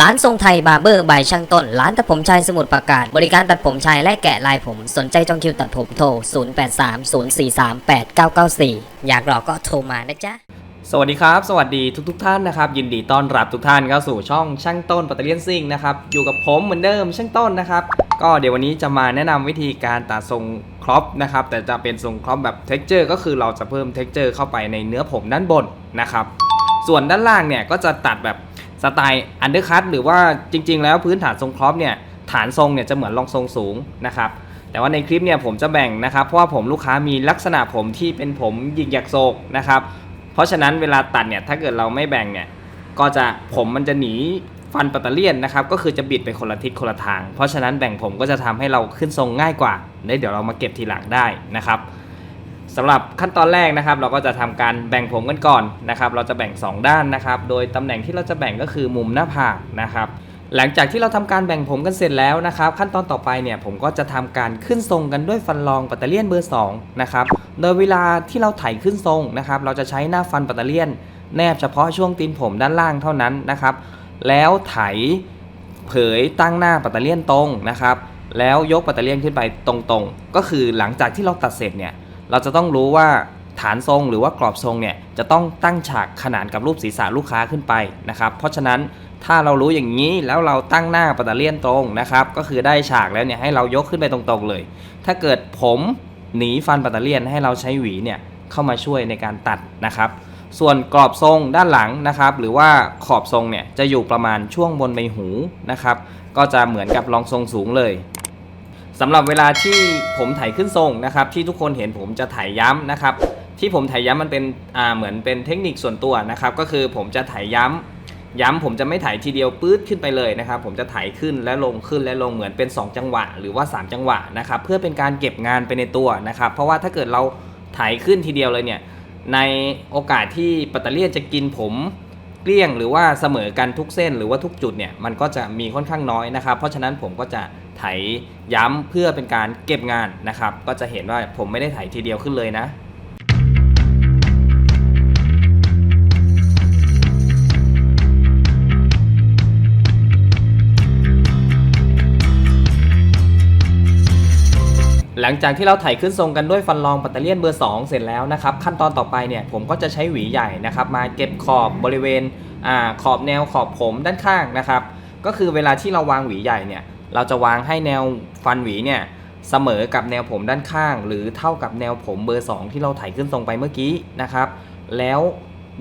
ร้านทรงไทยบาร์เบอร์บายช่างต้น ร้านตัดผมชายสมุทรปราการ บริการตัดผมชายและแกะลายผม สนใจจองคิวตัดผมโทร 0830438994 อยากรอก็โทรมานะจ๊ะ สวัสดีครับ สวัสดีทุกทท่านนะครับ ยินดีต้อนรับทุกท่านเข้าสู่ช่องช่างต้นปัตเตอร์เลียนซิ่งนะครับ อยู่กับผมเหมือนเดิมช่างต้นนะครับ ก็เดี๋ยววันนี้จะมาแนะนำวิธีการตัดทรงครอปนะครับ แต่จะเป็นทรงครอปแบบเท็กเจอร์ก็คือเราจะเพิ่มเท็กเจอร์เข้าไปในเนื้อผมด้านบนนะครับ ส่วนด้านล่างเนี่ยก็จะตัดแบบ สไตล์อันเดอร์คัตหรือว่าจริง ๆ แล้วพื้นฐานทรงครอปเนี่ยฐานทรงเนี่ยจะเหมือนรองทรงสูงนะครับแต่ว่าในคลิปเนี่ยผมจะแบ่งนะครับ เพราะว่าผมลูกค้ามีลักษณะผมที่เป็นผมหยิกหยักโศกนะครับเพราะฉะนั้นเวลาตัดเนี่ยถ้าเกิดเราไม่แบ่งเนี่ยก็จะผมมันจะหนีฟันปัตเตเลียนนะครับก็คือจะบิดไปคนละทิศคนละทาง เพราะฉะนั้นแบ่งผมก็จะทำให้เราขึ้นทรงง่ายกว่าเดี๋ยวเรามาเก็บทีหลังได้นะครับ สำหรับขั้นตอนแรกนะครับ เราก็จะทำการแบ่งผมกันก่อนนะครับ เราจะแบ่ง 2 ด้านนะครับ โดยตำแหน่งที่เราจะแบ่งก็คือมุมหน้าผากนะครับ หลังจากที่เราทำการแบ่งผมกันเสร็จแล้วนะครับ ขั้นตอนต่อไปเนี่ยผมก็จะทำการขึ้นทรงกันด้วยฟันรองปัตเตอร์เลียนเบอร์2นะครับโดยเวลาที่เราไถขึ้นทรงนะครับ เราจะใช้หน้าฟันปัตเตอร์เลียน แนบเฉพาะช่วงตีนผมด้านล่างเท่านั้นนะครับ แล้วไถเผยตั้งหน้าปัตเตอร์เลียนตรงนะครับ แล้วยกปัตเตอร์เลียนขึ้นไปตรงๆ ก็คือหลังจากที่เราตัดเสร็จเนี่ย เราจะต้องรู้ว่าฐานทรงหรือว่ากรอบทรงเนี่ยจะต้องตั้งฉากขนานกับรูปศีรษะลูกค้าขึ้นไปนะครับ เพราะฉะนั้นถ้าเรารู้อย่างนี้แล้วเราตั้งหน้าปัตเตเลียนตรงนะครับ ก็คือได้ฉากแล้วเนี่ยให้เรายกขึ้นไปตรงๆเลย ถ้าเกิดผมหนีฟันปัตเตเลียนให้เราใช้หวีเนี่ยเข้ามาช่วยในการตัดนะครับ ส่วนกรอบทรงด้านหลังนะครับ หรือว่าขอบทรงเนี่ยจะอยู่ประมาณช่วงบนใบหูนะครับ ก็จะเหมือนกับรองทรงสูงเลย สำหรับเวลาที่ผมไถขึ้นทรงนะครับ ที่ทุกคนเห็นผมจะไถย้ำนะครับ ที่ผมไถย้ำมันเป็นอ่าเหมือนเป็นเทคนิคส่วนตัวนะครับ ก็คือผมจะไถย้ำย้ำผมจะไม่ไถทีเดียวปื๊ดขึ้นไปเลยนะครับ ผมจะไถขึ้นและลงขึ้นและลงเหมือนเป็น 2 จังหวะ หรือว่า 3 จังหวะนะครับ เพื่อเป็นการเก็บงานไปในตัวนะครับ เพราะว่าถ้าเกิดเราไถขึ้นทีเดียวเลยเนี่ยในโอกาสที่ปัตเตอร์เลียนจะกินผม กลี้ยงหรือว่าเสมอกันทุกเส้นหรือว่าทุกจุดเนี่ยมันก็จะมีค่อนข้างน้อยนะครับ เพราะฉะนั้นผมก็จะไถย้ำเพื่อเป็นการเก็บงานนะครับ ก็จะเห็นว่าผมไม่ได้ไถทีเดียวขึ้นเลยนะ หลังจากที่เราไถขึ้นทรงกันด้วยฟันรองปัตเตเลียนเบอร์ 2 เสร็จแล้วนะครับ ขั้นตอนต่อไปเนี่ยผมก็จะใช้หวีใหญ่นะครับ มาเก็บขอบบริเวณอาขอบแนวขอบผมด้านข้างนะครับ ก็คือเวลาที่เราวางหวีใหญ่เนี่ยเราจะวางให้แนวฟันหวีเนี่ยเสมอกับแนวผมด้านข้าง หรือเท่ากับแนวผมเบอร์ 2 ที่เราไถขึ้นทรงไปเมื่อกี้นะครับ แล้ว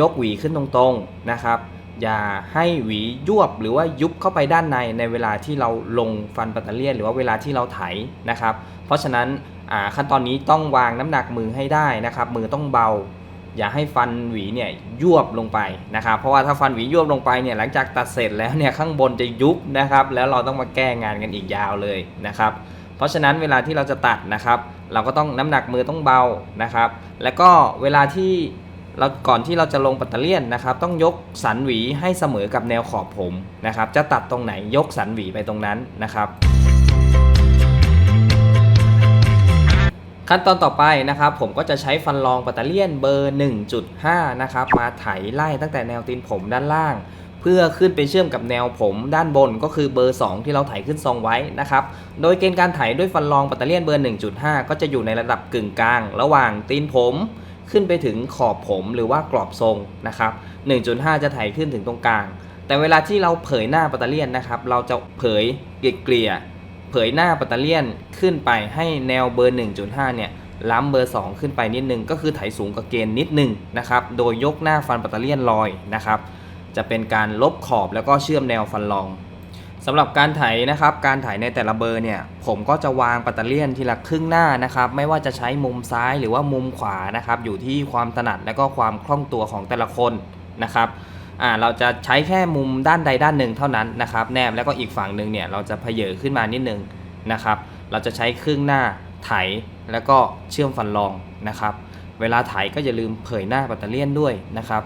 ยกหวีขึ้นตรงๆนะครับ อย่าให้หวียวบหรือว่ายุบเข้าไปด้านในในเวลาที่เราลงฟันปัตเตอร์เลียนหรือว่าเวลาที่เราไถนะครับ เพราะฉะนั้นขั้นตอนนี้ต้องวางน้ำหนักมือให้ได้นะครับ มือต้องเบา อย่าให้ฟันหวีเนี่ยยวบลงไปนะครับ เพราะว่าถ้าฟันหวียวบลงไปเนี่ยหลังจากตัดเสร็จแล้วเนี่ยข้างบนจะยุบนะครับ แล้วเราต้องมาแก้งานกันอีกยาวเลยนะครับ เพราะฉะนั้นเวลาที่เราจะตัดนะครับ เราก็ต้องน้ำหนักมือต้องเบานะครับ แล้วก็เวลาที่ เราก่อนที่เราจะลงปัตเตอร์เลียนนะครับ ต้องยกสันหวีให้เสมอกับแนวขอบผมนะครับ จะตัดตรงไหนยกสันหวีไปตรงนั้นนะครับ ขั้นตอนต่อไปนะครับ ผมก็จะใช้ฟันรองปัตเตอร์เลียนเบอร์ 1.5 นะครับ มาไถไล่ตั้งแต่แนวตีนผมด้านล่าง เพื่อขึ้นไปเชื่อมกับแนวผมด้านบนก็คือเบอร์ 2 ที่เราไถขึ้นทรงไว้นะครับ โดยเกณฑ์การไถด้วยฟันรองปัตเตอร์เลียนเบอร์ 1.5 ก็จะอยู่ในระดับกึ่งกลาง ระหว่างตีนผม ขึ้นไปถึงขอบผมหรือว่ากรอบทรงนะครับ 1.5 จะไถขึ้นถึงตรงกลาง แต่เวลาที่เราเผยหน้าปัตเตอร์เลียนนะครับ เราจะเผยเกลี่ยเผยหน้าปัตเตอร์เลียนขึ้นไปให้แนวเบอร์ 1.5 เนี่ยล้ำเบอร์ 2 ขึ้นไปนิดนึง ก็คือไถสูงกว่าเกณฑ์นิดนึงนะครับ โดยยกหน้าฟันปัตเตอร์เลียนลอยนะครับ จะเป็นการลบขอบแล้วก็เชื่อมแนวฟันรอง สำหรับการไถนะครับ การไถในแต่ละเบอร์เนี่ย ผมก็จะวางปัตเตอร์เลียนทีละครึ่งหน้านะครับ ไม่ว่าจะใช้มุมซ้ายหรือว่ามุมขวานะครับ อยู่ที่ความถนัดและก็ความคล่องตัวของแต่ละคนนะครับ อ่า เราจะใช้แค่มุมด้านใดด้านหนึ่งเท่านั้นนะครับ แนบแล้วก็อีกฝั่งหนึ่งเนี่ย เราจะเพเยอขึ้นมานิดนึงนะครับ เราจะใช้ครึ่งหน้าไถแล้วก็เชื่อมฟันรองนะครับ เวลาไถก็อย่าลืมเผยหน้าปัตเตอร์เลียนด้วยนะครับ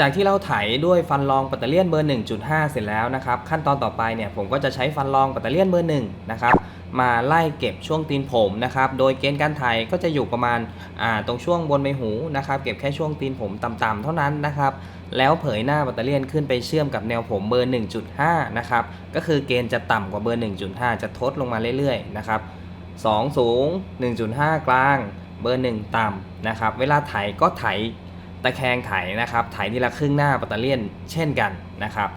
จากที่เราไถด้วยฟันรองปัตเตอร์เลียนเบอร์ 1.5 เสร็จแล้วนะครับขั้นตอนต่อไปเนี่ยผมก็จะใช้ฟันรองปัตเตอร์เลียนเบอร์1นะครับมาไล่เก็บช่วงตีนผมนะครับโดยเกณฑ์การไถก็จะอยู่ประมาณอ่าตรงช่วงบนใบหูนะครับเก็บแค่ช่วงตีนผมต่ำๆเท่านั้นนะครับแล้วเผยหน้าปัตเตอร์เลียนขึ้นไปเชื่อมกับแนวผมเบอร์ 1.5 นะครับก็คือเกณฑ์จะต่ำกว่าเบอร์ 1.5 จะทดลงมาเรื่อยๆนะครับ2สูง 1.5 กลางเบอร์ 1 ต่ำนะครับเวลาไถก็ไถ ตะแคงไถนะครับไถนี่ละครึ่งหน้าปัตเตอร์เลียนเช่นกันนะครับ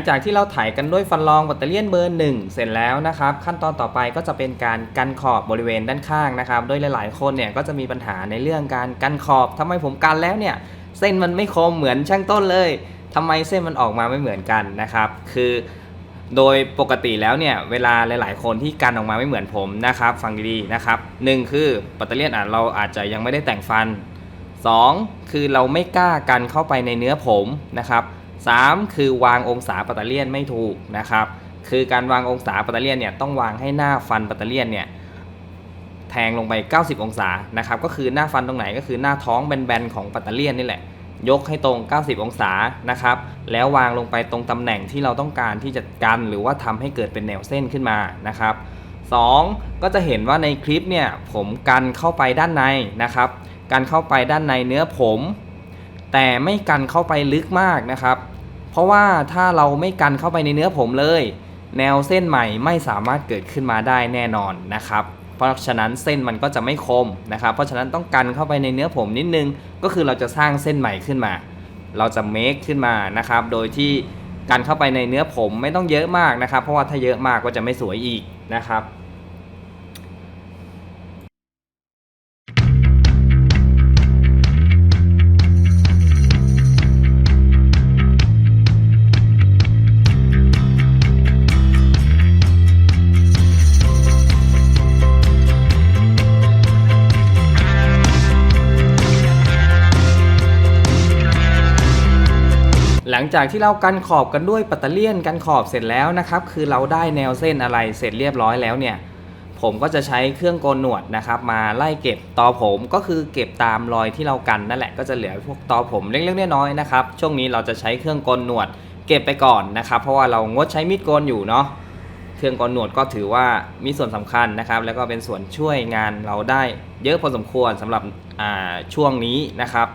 งจากที่เราไถกันด้วยฟันรองปัตเตอร์เลียนเบอร์ 1 เสร็จแล้วนะครับ ขั้นตอนต่อไปก็จะเป็นการกันขอบบริเวณด้านข้างนะครับ โดยหลาย ๆ คนเนี่ยก็จะมีปัญหาในเรื่องการกันขอบทำไมผมกันแล้วเนี่ยเส้นมันไม่คมเหมือนช่างต้นเลยทำไมเส้นมันออกมาไม่เหมือนกันนะครับ คือโดยปกติแล้วเนี่ยเวลาหลาย ๆ คนที่กันออกมาไม่เหมือนผมนะครับฟังดีๆนะครับหนึ่งคือปัตเตอร์เลียนอะเราอาจจะยังไม่ได้แต่งฟัน 2 คือเราไม่กล้ากันเข้าไปในเนื้อผมนะครับ 3 คือวางองศาปัตเตอร์เลียนไม่ถูกนะครับ คือการวางองศาปัตเตอร์เลียนเนี่ยต้องวางให้หน้าฟันปัตเตอร์เลียนเนี่ยแทงลงไป 90 องศานะครับ ก็คือหน้าฟันตรงไหนก็คือหน้าท้องแบนๆของปัตเตอร์เลียนนี่แหละ ยกให้ตรง 90 องศานะครับ แล้ววางลงไปตรงตำแหน่งที่เราต้องการที่จะกันหรือว่าทำให้เกิดเป็นแนวเส้นขึ้นมานะครับ 2 ก็จะเห็นว่าในคลิปเนี่ยผมกันเข้าไปด้านในนะครับกันเข้าไปด้านในเนื้อผม แต่ไม่กันเข้าไปลึกมากนะครับ เพราะว่าถ้าเราไม่กันเข้าไปในเนื้อผมเลย แนวเส้นใหม่ไม่สามารถเกิดขึ้นมาได้แน่นอนนะครับ เพราะฉะนั้นเส้นมันก็จะไม่คมนะครับ เพราะฉะนั้นต้องกันเข้าไปในเนื้อผมนิดนึง ก็คือเราจะสร้างเส้นใหม่ขึ้นมา เราจะเมคขึ้นมานะครับ โดยที่กันเข้าไปในเนื้อผมไม่ต้องเยอะมากนะครับ เพราะว่าถ้าเยอะมากก็จะไม่สวยอีกนะครับ จากที่เรากันขอบกันด้วยปัตเตอร์เลียนกันขอบเสร็จแล้วนะครับคือเราได้แนวเส้นอะไรเสร็จเรียบร้อยแล้วเนี่ยผมก็จะใช้เครื่องโกนหนวดนะครับ มาไล่เก็บตอผมก็คือเก็บตามรอยที่เรากันนั่นแหละก็จะเหลือพวกตอผมเล็กๆน้อยๆนะครับช่วงนี้เราจะใช้เครื่องโกนหนวด เก็บไปก่อนนะครับ เพราะว่าเรางดใช้มีดโกนอยู่เนาะเครื่องโกนหนวดก็ถือว่ามีส่วนสำคัญนะครับ แล้วก็เป็นส่วนช่วยงานเราได้เยอะพอสมควรสำหรับอ่าช่วงนี้นะครับ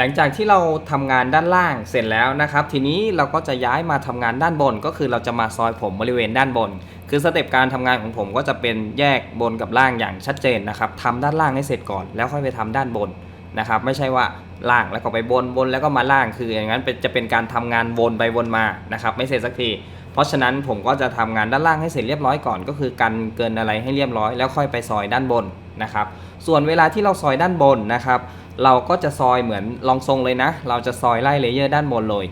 หลังจากที่เราทำงานด้านล่างเสร็จแล้วนะครับ ทีนี้เราก็จะย้ายมาทำงานด้านบน ก็คือเราจะมาซอยผมบริเวณด้านบน คือสเต็ปการทำงานของผมก็จะเป็นแยกบนกับล่างอย่างชัดเจนนะครับทำด้านล่างให้เสร็จก่อน แล้วค่อยไปทำด้านบนนะครับ ไม่ใช่ว่าล่างแล้วก็ไปบนบนแล้วก็มาล่าง คืออย่างนั้นจะเป็นการทำงานวนไปวนมานะครับ ไม่เสร็จสักทีเพราะฉะนั้นผมก็จะทำงานด้านล่างให้เสร็จเรียบร้อยก่อน ก็คือกันเกินอะไรให้เรียบร้อย แล้วค่อยไปซอยด้านบนนะครับ ส่วนเวลาที่เราซอยด้านบนนะครับ เราก็จะซอยเหมือนลองทรงเลยนะ เราจะซอยไล่เลเยอร์ด้านบนเลย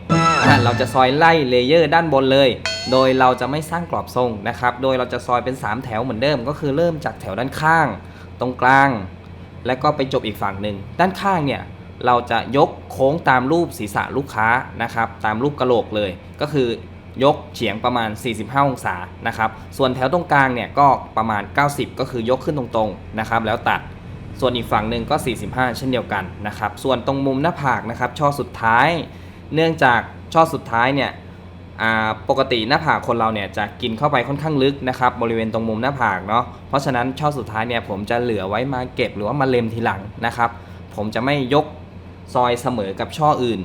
เราจะซอยไล่เลเยอร์ด้านบนเลย โดยเราจะไม่สร้างกรอบทรงนะครับ โดยเราจะซอยเป็น 3 แถวเหมือนเดิม ก็คือเริ่มจากแถวด้านข้าง ตรงกลาง แล้วก็ไปจบอีกฝั่งหนึ่ง ด้านข้างเนี่ยเราจะยกโค้งตามรูปศีรษะลูกค้านะครับ ตามรูปกระโหลกเลย ก็คือยกเฉียงประมาณ 45 องศานะครับ ส่วนแถวตรงกลางเนี่ยก็ประมาณ 90 ก็คือยกขึ้นตรงๆนะครับ แล้วตัด ส่วนอีกฝั่งหนึ่งก็ 45 เช่นเดียวกันนะครับ ส่วนตรงมุมหน้าผากนะครับ ช่อสุดท้าย เนื่องจากช่อสุดท้ายเนี่ยปกติหน้าผากคนเราเนี่ยจะกินเข้าไปค่อนข้างลึกนะครับบริเวณตรงมุมหน้าผากเนาะเพราะฉะนั้นช่อสุดท้ายเนี่ยผมจะเหลือไว้มาเก็บหรือว่ามาเล็มทีหลังนะครับ ผมจะไม่ยกซอยเสมอกับช่ออื่น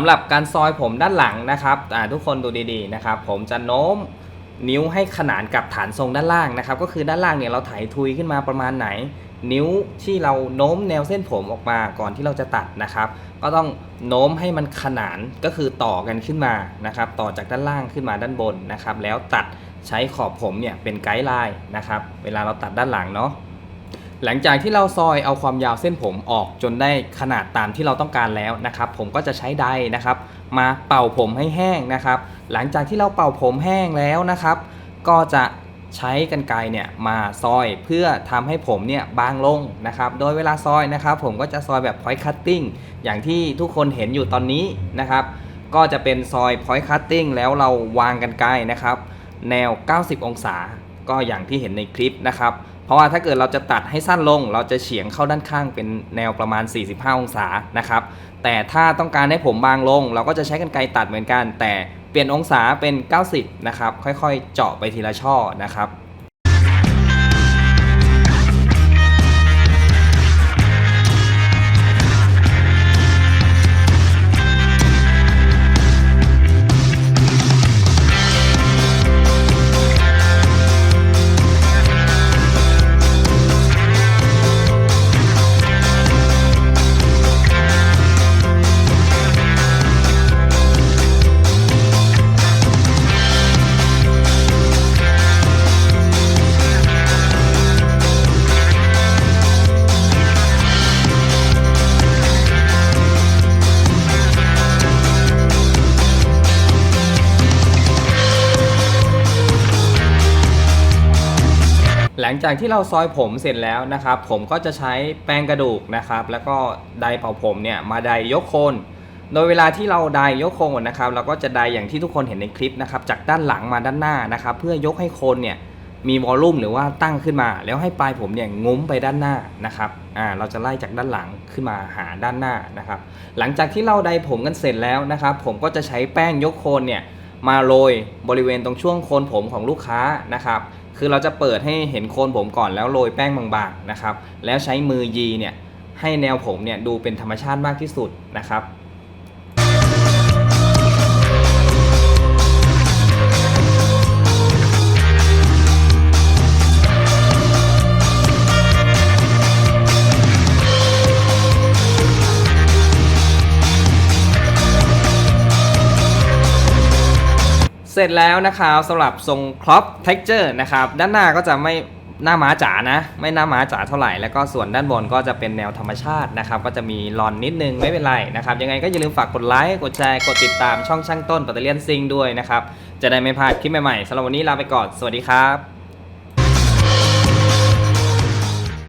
ำหรับการซอยผมด้านหลังนะครับทุกคนดูดีๆนะครับ ผมจะโน้มนิ้วให้ขนานกับฐานทรงด้านล่างนะครับ ก็คือด้านล่างเนี่ยเราไถทุยขึ้นมาประมาณไหน นิ้วที่เราโน้มแนวเส้นผมออกมาก่อนที่เราจะตัดนะครับ ก็ต้องโน้มให้มันขนานก็คือต่อกันขึ้นมานะครับ ต่อจากด้านล่างขึ้นมาด้านบนนะครับ แล้วตัดใช้ขอบผมเนี่ยเป็นไกด์ไลน์นะครับ เวลาเราตัดด้านหลังเนาะ หลังจากที่เราซอยเอาความยาวเส้นผมออกจนได้ขนาดตามที่เราต้องการแล้วนะครับ ผมก็จะใช้ไดนะครับ มาเป่าผมให้แห้งนะครับ หลังจากที่เราเป่าผมแห้งแล้วนะครับ ก็จะใช้กันไกเนี่ยมาซอยเพื่อทำให้ผมเนี่ยบางลงนะครับ โดยเวลาซอยนะครับ ผมก็จะซอยแบบ point cutting อย่างที่ทุกคนเห็นอยู่ตอนนี้นะครับ ก็จะเป็นซอย point cutting แล้วเราวางกันไกนะครับ แนว 90 องศา ก็อย่างที่เห็นในคลิปนะครับ เพราะว่าถ้าเกิดเราจะตัดให้สั้นลง เราจะเฉียงเข้าด้านข้างเป็นแนวประมาณ 45 องศานะครับ แต่ถ้าต้องการให้ผมบางลง เราก็จะใช้กันไกรตัดเหมือนกัน แต่เปลี่ยนองศาเป็น 90 นะครับ ค่อยๆ เจาะไปทีละช่อนะครับ ลังจากที่เราซอยผมเสร็จแล้วนะครับ ผมก็จะใช้แป้งกระดูกนะครับ แล้วก็ไดเป่าผมเนี่ยมาไดยกโคน โดยเวลาที่เราไดยกโคนนะครับ เราก็จะไดอย่างที่ทุกคนเห็นในคลิปนะครับ จากด้านหลังมาด้านหน้านะครับ เพื่อยกให้โคนเนี่ยมีวอลลุ่มหรือว่าตั้งขึ้นมา แล้วให้ปลายผมเนี่ยงุ้มไปด้านหน้านะครับอ่าเราจะไล่จากด้านหลังขึ้นมาหาด้านหน้านะครับ หลังจากที่เราไดผมกันเสร็จแล้วนะครับ ผมก็จะใช้แป้งยกโคนเนี่ยมาโรยบริเวณตรงช่วงโคนผมของลูกค้านะครับ คือเราจะเปิดให้เห็นโคนผมก่อนแล้วโรยแป้งบางๆนะครับ แล้วใช้มือยีเนี่ยให้แนวผมเนี่ยดูเป็นธรรมชาติมากที่สุดนะครับ สร็จแล้วนะครับสำหรับทรงครอปเท็กเจอร์นะครับด้านหน้าก็จะไม่หน้าม้าจ๋านะ ไม่หน้าม้าจ๋าเท่าไหร่แล้วก็ส่วนด้านบนก็จะเป็นแนวธรรมชาตินะครับก็จะมีลอนนิดนึงไม่เป็นไรนะครับยังไงก็อย่าลืมฝากกดไลค์กดแชร์กดติดตามช่องช่างต้นปัตเตอร์เลียนซิงด้วยนะครับจะได้ไม่พลาดคลิปใหม่ๆสำหรับวันนี้ลาไปก่อนสวัสดีครับ